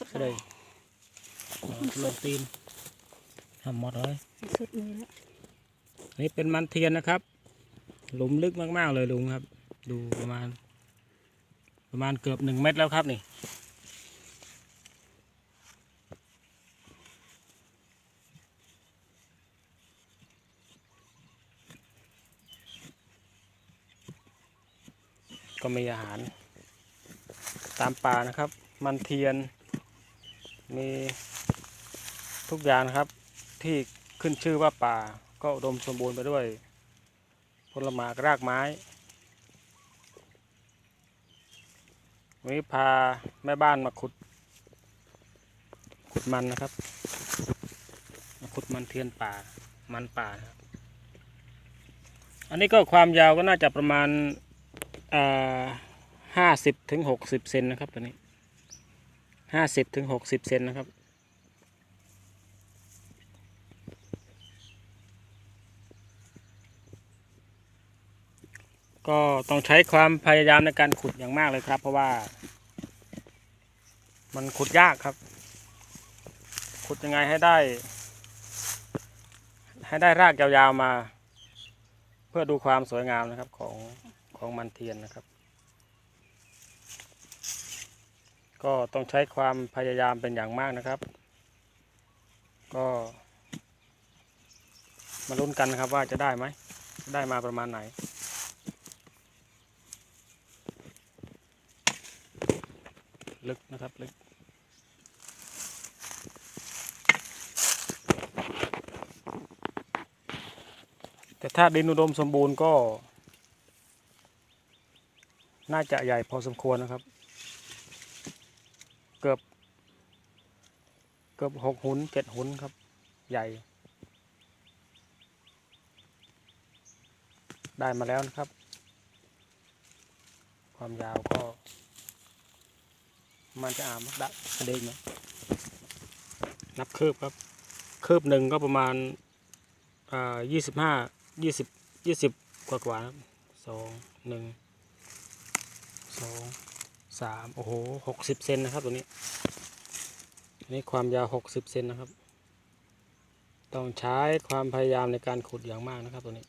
ซะเลยลงตีนทำหมดเลยสุดมือแล้วอันนี่เป็นมันเทียนนะครับ หลุมลึกมากๆเลยลุงครับ ดูประมาณ ประมาณเกือบหนึ่งเมตรแล้วครับนี่ ก็มีอาหาร ตามป่านะครับ มันเทียน มีทุกอย่างนะครับที่ขึ้นชื่อว่าป่าก็อุดมสมบูรณ์ไปด้วยผลไม้รากไม้วันนี้พาแม่บ้านมาขุด ขุดมันนะครับ มาขุดมันเทียนป่ามันป่าครับ อันนี้ก็ความยาวก็น่าจะประมาณห้าสิบถึงหกสิบเซนนะครับตัวนี้ ห้าสิบถึงหกสิบเซนนะครับ ก็ต้องใช้ความพยายามในการขุดอย่างมากเลยครับ เพราะว่า มันขุดยากครับ ขุดยังไงให้ได้ ให้ได้รากยาวๆมา เพื่อดูความสวยงามนะครับของของมันเทียนนะครับ ก็ต้องใช้ความพยายามเป็นอย่างมากนะครับ ก็มาลุ้นกันนะครับว่าจะได้ไหมได้มาประมาณไหน ลึกนะครับลึกแต่ถ้าดินอุดมสมบูรณ์ก็ น่าจะใหญ่พอสมควรนะครับ เกือบ เกือบหกหุนเจ็ดหุนครับ ใหญ่ ได้มาแล้วนะครับ ความยาวก็ มันจะอามดักกระเด้งนะนับคืบครับ คืบหนึ่งก็ประมาณอ่ายี่สิบห้ายี่สิบยี่สิบกว่ากว่าสองหนึ่งสอง สามโอ้โหหกสิบเซนนะครับตัวนี้อันนี้ความยาวหกสิบเซนนะครับ ต้องใช้ความพยายามในการขุดอย่างมากนะครับตัวนี้